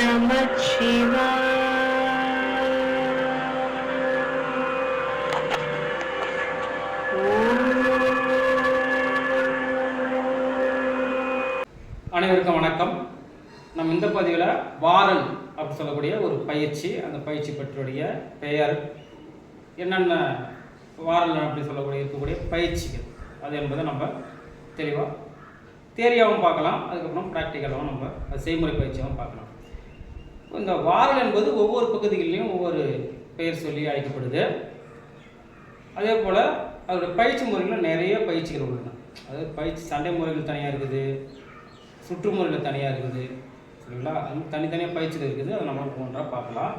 நம அனைவருக்கும் வணக்கம். நம்ம இந்த பதிவில் வாரல் அப்படின்னு சொல்லக்கூடிய ஒரு பயிற்சி அந்த பயிற்சி பற்றியுடைய பெயர் என்னென்ன வாரல் அப்படின்னு சொல்லக்கூடிய இருக்கக்கூடிய பயிற்சிகள் அது என்பதை நம்ம தெளிவாக தேரியாகவும் பார்க்கலாம். அதுக்கப்புறம் ப்ராக்டிக்கலாகவும் நம்ம செய்முறை பயிற்சியாகவும் பார்க்கலாம். இந்த வாரல் என்பது ஒவ்வொரு பகுதிகளிலும் ஒவ்வொரு பெயர் சொல்லி அழைக்கப்படுது. அதே போல் அதோட பயிற்சி முறைகளில் நிறைய பயிற்சிகள் உள்ளன. அதாவது பயிற்சி சண்டை முறைகள் தனியாக இருக்குது சுற்று முறையில் தனியாக இருக்குது. சரிங்களா? அது தனித்தனியாக பயிற்சிகள் இருக்குது. அதை நம்ம ஒன்றாக பார்க்கலாம்.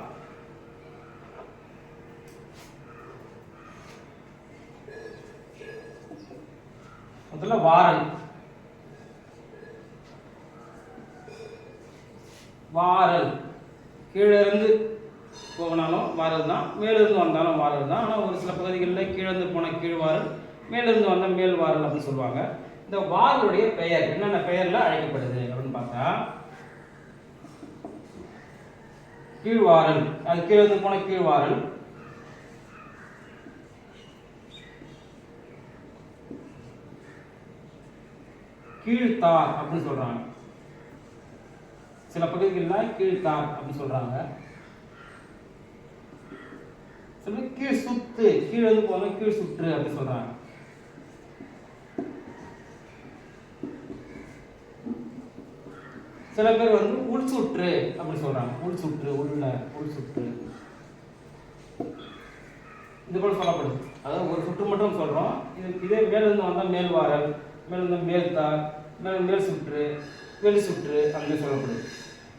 முதல்ல வாரல். வாரல். கீழே இருந்து போனாலும் வாரது தான் மேலிருந்து வந்தாலும் வாரது தான். ஆனால் ஒரு சில பகுதிகளில் கீழேருந்து போன கீழ்வாரல் மேலிருந்து வந்தால் மேல் வாரல் அப்படின்னு சொல்லுவாங்க. இந்த வாரலுடைய பெயர் என்னென்ன பெயரில் அழைக்கப்படுது அப்படின்னு பார்த்தா கீழ்வாரல் அது கீழே இருந்து போன கீழ்வாரல் கீழ்த்தார் அப்படின்னு சொல்கிறாங்க சில பகுதிகளில் கீழ்த்தார் அப்படின்னு சொல்றாங்க. சில பேர் கீழ் சுத்து கீழே இருந்து போன கீழ் சுற்று அப்படின்னு சொல்றாங்க. சில பேர் வந்து உள் சுற்று அப்படின்னு சொல்றாங்க. உள் சுற்று உள்ள உள் சுற்று. இது போல சொல்லப்படுது. அதாவது ஒரு சுற்று மட்டும் சொல்றோம். இது இதே மேலிருந்து வந்தால் மேல் வாரல் மேலிருந்து மேல்தார் மேல் மேல் சுற்று வெளி சுற்று அப்படின்னு சொல்லப்படுது.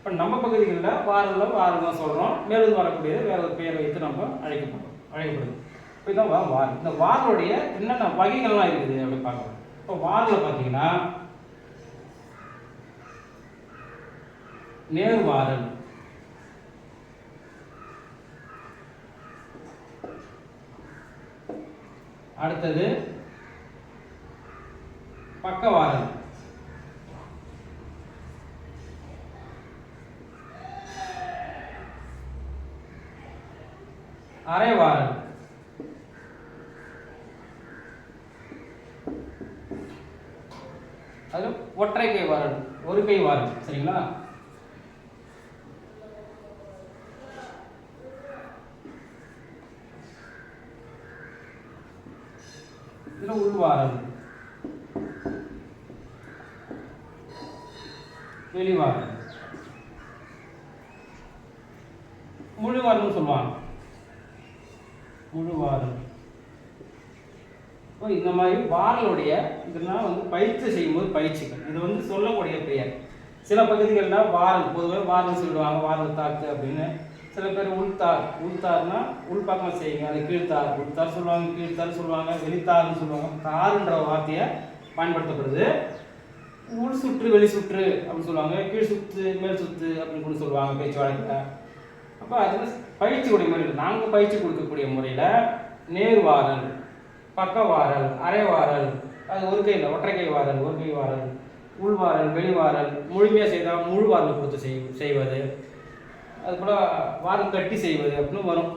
இப்போ நம்ம பகுதிகளில் வாரதில் வாரம் தான் சொல்கிறோம் மேலும் வரக்கூடியது வேற ஒரு பெயர் வைத்து நம்ம அழைக்கப்படும் அழைக்கப்படுது. இப்போ இதான் வா- வார் இந்த வாரலுடைய என்னென்ன வகைகள்லாம் இருக்குது அப்படி பார்க்கலாம். இப்போ வாரில் பார்த்தீங்கன்னா நேர்வாரல் அடுத்தது பக்கவாரல். அரைவாரல். அது ஒற்றை கை வாரல் ஒரு கை வாரல் சரிங்களா? இதுல உள்வாரல் வெளிவாரல் முழுவாரல்னு சொல்லுவாங்க. முழுவாரல் இப்போ இந்த மாதிரி வாரலுடைய இதெல்லாம் வந்து பயிற்சி செய்யும்போது பயிற்சிகள். இது வந்து சொல்லக்கூடிய பெயர். சில பகுதிகளில் வாரல் பொதுவாக வாரல் சொல்லுவாங்க. வாரல் தாக்கு அப்படின்னு. சில பேர் உள்தார். உள்தார்னா உள்பக்கம் செய்யுங்க. அது கீழ்த்தார். உள்தார் சொல்லுவாங்க கீழ்த்தார் சொல்லுவாங்க வெளித்தார்னு சொல்லுவாங்க. தாருன்ற வார்த்தையை பயன்படுத்தப்படுது. உள் சுற்று வெளி சுற்று அப்படின்னு சொல்லுவாங்க. கீழ் சுத்து மேல் சுத்து அப்படின்னு கூட சொல்லுவாங்க பேச்சு வழக்கில் அப்போ அது பயிற்சியுடைய முறையில் நாங்கள் பயிற்சி கொடுக்கக்கூடிய முறையில் நேர்வாரல் பக்கவாரல் அரைவாரல் அது ஒரு கையில் ஒற்றை கை வாரல் ஒரு கை வாரல் உள்வாரல் வெளிவாரல் முழுமையாக செய்தால் முழு வாரல் கொடுத்து செய் செய்வது. அது போல் வாரல் கட்டி செய்வது அப்படின்னு வரும்.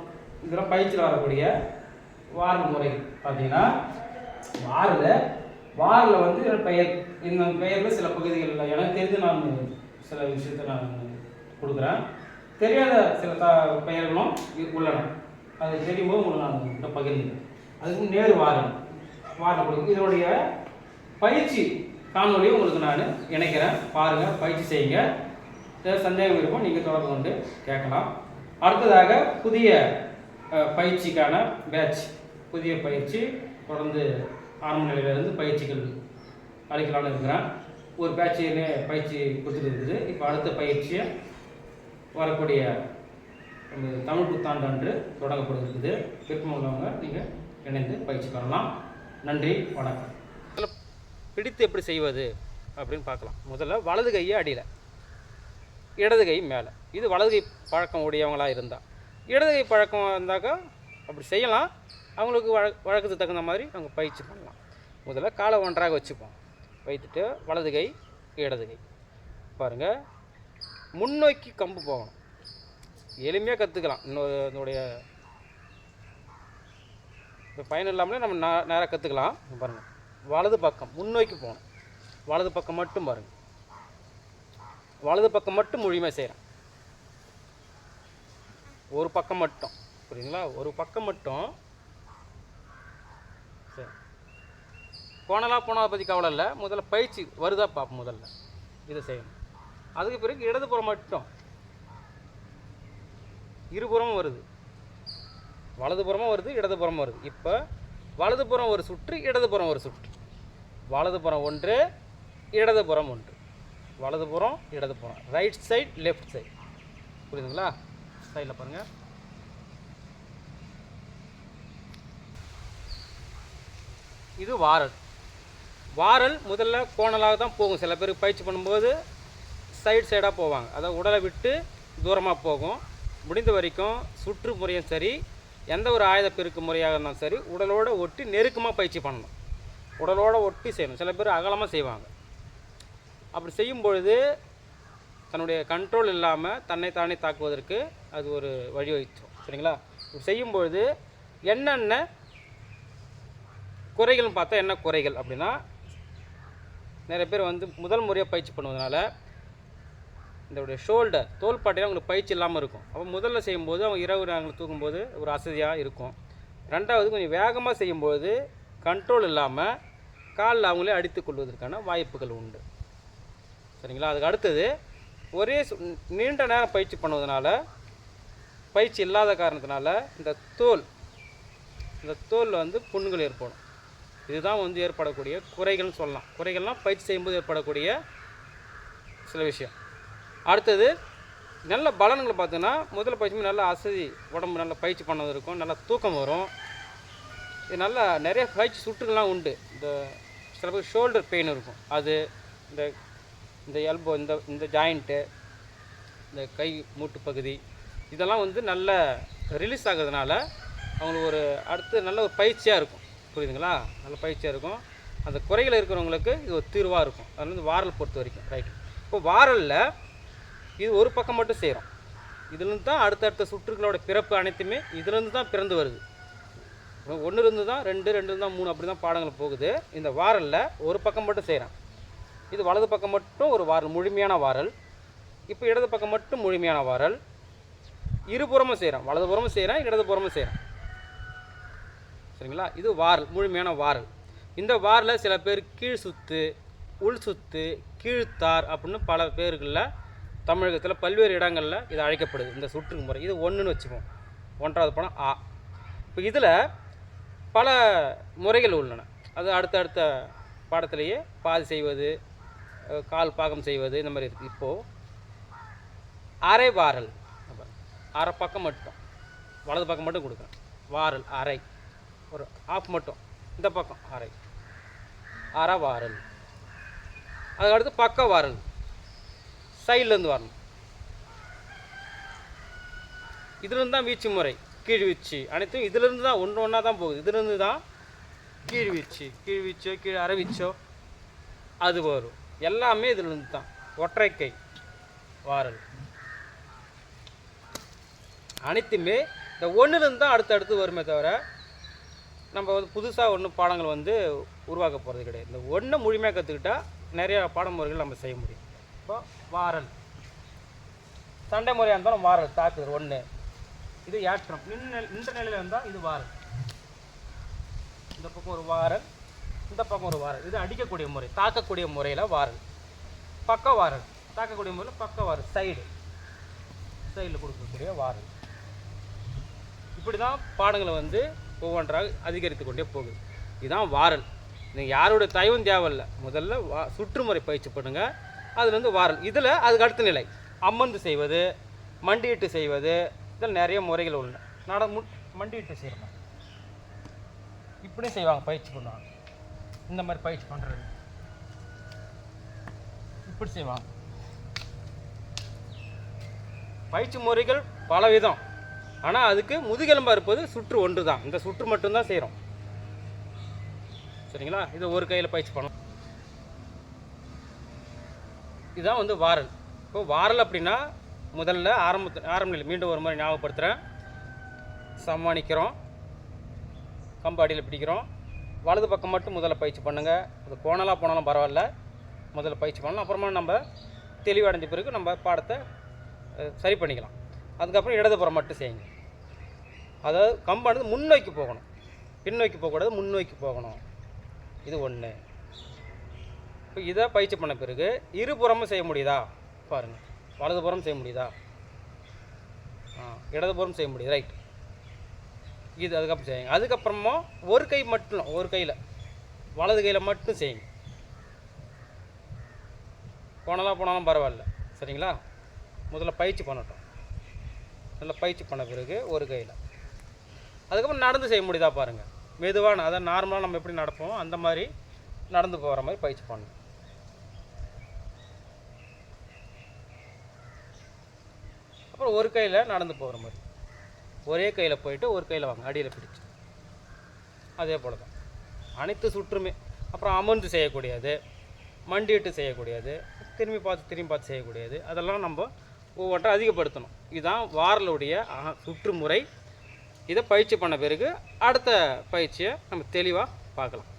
இதெல்லாம் பயிற்சியில் வரக்கூடிய வாரல் முறை பார்த்தீங்கன்னா வாரில் வாரில் வந்து பெயர். இந்த பெயரில் சில பகுதிகளில் எனக்கு தெரிஞ்சு நான் சில விஷயத்தை நான் கொடுக்குறேன். தெரியாத சில த பெயர்களும் உள்ளன. அது தெரியும்போது உங்களுக்கு நான் உங்கள்கிட்ட பகிர்ந்தேன் அதுக்கு நேரு வாரம் வாரம் கொடுக்கும் இதனுடைய பயிற்சி காணொலியை உங்களுக்கு நான் இணைக்கிறேன். பாருங்கள் பயிற்சி செய்யுங்க. சந்தேகம் இருக்கும் நீங்கள் தொடர்பு கொண்டு கேட்கலாம். அடுத்ததாக புதிய பயிற்சிக்கான பேட்ச் புதிய பயிற்சி தொடர்ந்து ஆரம்ப நிலையிலிருந்து பயிற்சிகள் அளிக்கலாம்னு இருக்கிறேன். ஒரு பேட்சியிலே பயிற்சி கொடுத்துட்டு இருக்குது. இப்போ அடுத்த பயிற்சியை வரக்கூடிய தமிழ் புத்தாண்டு அன்று தொடங்கப்படுகிறது. விருப்பம் உள்ளவங்க நீங்கள் இணைந்து பயிற்சி பெறலாம். நன்றி வணக்கம். பிடித்து எப்படி செய்வது அப்படின்னு பார்க்கலாம். முதல்ல வலது கையை அடியில் இடது கை மேலே. இது வலது கை பழக்கம் உடையவங்களாக இருந்தால் இடது கை பழக்கம் இருந்தாக்கா அப்படி செய்யலாம். அவங்களுக்கு வழ வழக்கத்துக்கு தகுந்த மாதிரி அவங்க பயிற்சி பண்ணலாம். முதல்ல காலை ஒன்றாக வச்சுப்போம். வைத்துட்டு வலது கை இடது கை. பாருங்கள் முன்னோக்கி கம்பு போகணும். எளிமையாக கற்றுக்கலாம் இன்னொரு இதனுடைய இப்போ பயன் இல்லாமலே நம்ம நே நேராக கற்றுக்கலாம் பாருங்கள் வலது பக்கம் முன்னோக்கி போகணும். வலது பக்கம் மட்டும் பாருங்கள் வலது பக்கம் மட்டும் முழுமையாக செய்கிறேன் ஒரு பக்கம் மட்டும். புரியுங்களா ஒரு பக்கம் மட்டும் சரி. போனலாம் போனால் பற்றி கவலை இல்லை. முதல்ல பயிற்சி வருதா பார்ப்போம் முதல்ல. இதை செய்யணும். அதுக்கு பிறகு இடதுபுறம் மட்டும். இருபுறமும் வருது. வலதுபுறமும் வருது இடதுபுறமும் வருது. இப்போ வலதுபுறம் ஒரு சுற்று இடதுபுறம் ஒரு சுற்று. வலதுபுறம் ஒன்று இடதுபுறம் ஒன்று. வலதுபுறம் இடதுபுறம் ரைட் சைடு லெஃப்ட் சைடு புரியுதுங்களா? சைடில் பாருங்கள் இது வாரல். வாரல் முதல்ல கோணலாக தான் போகும். சில பேர் பயிற்சி பண்ணும்போது சைடு சைடாக போவாங்க. அதாவது உடலை விட்டு தூரமாக போகும். முடிந்த வரைக்கும் சுற்று முறையும் சரி எந்த ஒரு ஆயுத பெருக்கு முறையாக இருந்தாலும் சரி உடலோடு ஒட்டி நெருக்கமாக பயிற்சி பண்ணணும். உடலோடு ஒட்டி செய்யணும். சில பேர் அகலமாக செய்வாங்க. அப்படி செய்யும் பொழுது தன்னுடைய கண்ட்ரோல் இல்லாமல் தன்னை தானே தாக்குவதற்கு அது ஒரு வழிவகுத்தோம் சரிங்களா? இப்படி செய்யும்பொழுது என்னென்ன குறைகள்னு பார்த்தா என்ன குறைகள் அப்படின்னா நிறைய பேர் வந்து முதல் முறையாக பயிற்சி பண்ணுவதனால இதோடைய ஷோல்டர் தோள்பாட்டையில் அவங்களுக்கு பயிற்சி இல்லாமல் இருக்கும். அப்போ முதல்ல செய்யும்போது அவங்க இரவு நேரங்களில் தூங்கும்போது ஒரு அசதியாக இருக்கும். ரெண்டாவது கொஞ்சம் வேகமாக செய்யும்போது கண்ட்ரோல் இல்லாமல் காலில் அவங்களே அடித்து கொள்வதற்கான வாய்ப்புகள் உண்டு. சரிங்களா? அதுக்கு அடுத்தது ஒரே நீண்ட நேரம் பயிற்சி பண்ணுவதனால பயிற்சி இல்லாத காரணத்தினால இந்த தோல் இந்த தோலில் வந்து புண்ணுகள் ஏற்படும். இதுதான் வந்து ஏற்படக்கூடிய குறைகள்னு சொல்லலாம். குறைகள்லாம் பயிற்சி செய்யும்போது ஏற்படக்கூடிய சில விஷயம். அடுத்தது நல்ல பலன்களை பார்த்தீங்கன்னா முதல்ல பயிற்சி நல்ல அசதி உடம்பு நல்ல பயிற்சி பண்ணது இருக்கும் நல்லா தூக்கம் வரும். இது நல்லா நிறைய பயிற்சி சுற்றுகள்லாம் உண்டு. இந்த சில பேர் ஷோல்டர் பெயின் இருக்கும். அது இந்த இந்த எல்போ இந்த இந்த ஜாயிண்ட்டு இந்த கை மூட்டு பகுதி இதெல்லாம் வந்து நல்ல ரிலீஸ் ஆகுறதுனால அவங்களுக்கு ஒரு அடுத்து நல்ல ஒரு பயிற்சியாக இருக்கும். புரியுதுங்களா? நல்ல பயிற்சியாக இருக்கும். அந்த குறைகள் இருக்கிறவங்களுக்கு இது ஒரு தீர்வாக இருக்கும். அது வந்து வாரல் பொறுத்த வரைக்கும் ரைட் இப்போ வாரலில் இது ஒரு பக்கம் மட்டும் செய்கிறோம் இதுலேருந்து தான் அடுத்தடுத்த சுற்றுகளோட பிறப்பு அனைத்துமே இதுலேருந்து தான் பிறந்து வருது. ஒன்று இருந்து தான் ரெண்டு ரெண்டு இருந்து தான் மூணு அப்படி தான் பாடங்கள் போகுது. இந்த வாரலில் ஒரு பக்கம் மட்டும் செய்கிறேன் இது வலது பக்கம் மட்டும் ஒரு வாரல் முழுமையான வாரல். இப்போ இடது பக்கம் மட்டும் முழுமையான வாரல். இருபுறமும் செய்கிறேன் வலதுபுறமும் செய்கிறேன் இடதுபுறமும் செய்கிறேன் சரிங்களா? இது வாரல் முழுமையான வாரல். இந்த வாரில் சில பேர் கீழ் சுத்து உள் சுத்து கீழ்த்தார் அப்படின்னு பல பேர்களில் தமிழகத்தில் பல்வேறு இடங்களில் இது அழைக்கப்படுது. இந்த சுற்று முறை. இது ஒன்றுன்னு வச்சுப்போம். ஒன்றாவது படம் ஆ. இப்போ இதில் பல முறைகள் உள்ளன. அது அடுத்தடுத்த பாடத்திலேயே பாதி செய்வது கால் பாகம் செய்வது இந்த மாதிரி இருக்குது இப்போது அரை வாரல். அரை பக்கம் மட்டும். வலது பக்கம் மட்டும் கொடுக்குறேன். வாரல் அரை. ஒரு ஆஃப் மட்டும். இந்த பக்கம் அரை. அரை வாரல். அதுக்கடுத்து பக்க வாரல். சைட்லேருந்து வரணும். இதுலேருந்து தான் வீச்சு முறை கீழ் வீச்சு அனைத்தும் இதுலேருந்து தான் ஒன்று ஒன்றா தான் போகுது. இதுலேருந்து தான் கீழ் வீச்சு கீழ் வீச்சோ கீழ் அரை அது வரும். எல்லாமே இதுலேருந்து தான் ஒற்றை கை வாரல். அனைத்துமே இந்த ஒன்றுலேருந்து தான் அடுத்தடுத்து வருமே தவிர நம்ம வந்து புதுசாக ஒன்றும் பாடங்கள் வந்து உருவாக்க போகிறது கிடையாது. இந்த ஒன்றை முழுமையாக கற்றுக்கிட்டா நிறையா பாடமுறைகள் நம்ம செய்ய முடியும். இப்போ வாரல். சண்டை முறையாக இருந்தாலும் வாரல் தாக்குதல் ஒன்று இது ஏற்றம். நின்று நின்ற நிலையில் இருந்தால் இது வாரல். இந்த பக்கம் ஒரு வாரல் இந்த பக்கம் ஒரு வாரல். இது அடிக்கக்கூடிய முறை தாக்கக்கூடிய முறையில் வாரல். பக்க வாரல். தாக்கக்கூடிய முறையில் பக்க வாரல். சைடு. சைடில் கொடுக்கக்கூடிய வாரல். இப்படி தான் பாடங்களை வந்து ஒவ்வொன்றாக அதிகரித்து கொண்டே போகுது. இதுதான் வாரல். நீங்கள் யாரோட தயவும் தேவையில்லை. முதல்ல வா சுற்றுமுறை பயிற்சி பண்ணுங்கள் அது வந்து வாரல். இதில் அதுக்கு அடுத்த நிலை. அம்மந்து செய்வது மண்டியிட்டு செய்வது இதில் நிறைய முறைகள் உள்ளன நட மு மண்டியிட்டு செய்கிறோம் இப்படியும் செய்வாங்க பயிற்சி பண்ணுவாங்க. இந்த மாதிரி பயிற்சி பண்ணுறது இப்படி செய்வாங்க. பயிற்சி முறைகள் பலவிதம். ஆனால் அதுக்கு முதுகெலும்பாக இருப்பது சுற்று ஒன்று தான் இந்த சுற்று மட்டும்தான் செய்கிறோம் சரிங்களா? இதை ஒரு கையில் பயிற்சி பண்ணணும். இதுதான் வந்து வாரல். இப்போ வாரல் அப்படின்னா முதல்ல ஆரம்ப ஆரம்ப நிலை மீண்டும் ஒரு முறை ஞாபகப்படுத்துகிறேன் சமாளிக்கிறோம் கம்பு அடியில் பிடிக்கிறோம். வலது பக்கம் மட்டும் முதல்ல பயிற்சி பண்ணுங்கள் அது கோணலாக போனாலும் பரவாயில்ல. முதல்ல பயிற்சி பண்ணலாம். அப்புறமா நம்ம தெளிவடைஞ்ச பிறகு நம்ம பாடத்தை சரி பண்ணிக்கலாம். அதுக்கப்புறம் இடதுபுறம் மட்டும் செய்யுங்க. அதாவது கம்பானது முன்னோக்கி போகணும். பின்னோக்கி போகக்கூடாது முன்னோக்கி போகணும். இது ஒன்று இப்போ இதை பயிற்சி பண்ண பிறகு இருபுறமும் செய்ய முடியுதா? பாருங்கள் வலதுபுறம் செய்ய முடியுதா? ஆ இடதுபுறம் செய்ய முடியுது. ரைட் இது அதுக்கப்புறம் செய்யுங்க. அதுக்கப்புறமா ஒரு கை மட்டும் ஒரு கையில். வலது கையில் மட்டும் செய்யுங்க. போனாலும் போனாலும் பரவாயில்ல. சரிங்களா? முதல்ல பயிற்சி பண்ணட்டும். நல்லா பயிற்சி பண்ண பிறகு ஒரு கையில். அதுக்கப்புறம் நடந்து செய்ய முடியுதா பாருங்கள் மெதுவான அதான் நார்மலாக நம்ம எப்படி நடப்போம் அந்த மாதிரி நடந்து போகிற மாதிரி பயிற்சி பண்ணணும். அப்புறம் ஒரு கையில் நடந்து போகிற மாதிரி. ஒரே கையில் போயிட்டு ஒரு கையில் வாங்க அடியில் பிடிச்சு. அதே போல் தான் அனைத்து சுற்றுமே அப்புறம் அமர்ந்து செய்யக்கூடியது மண்டிட்டு செய்யக்கூடியது திரும்பி பார்த்து திரும்பி பார்த்து செய்யக்கூடியது அதெல்லாம் நம்ம ஒவ்வொன்றை அதிகப்படுத்தணும். இதுதான் வாரலுடைய சுற்றுமுறை. இதை பயிற்சி பண்ண பிறகு அடுத்த பயிற்சியை நம்ம தெளிவாக பார்க்கலாம்.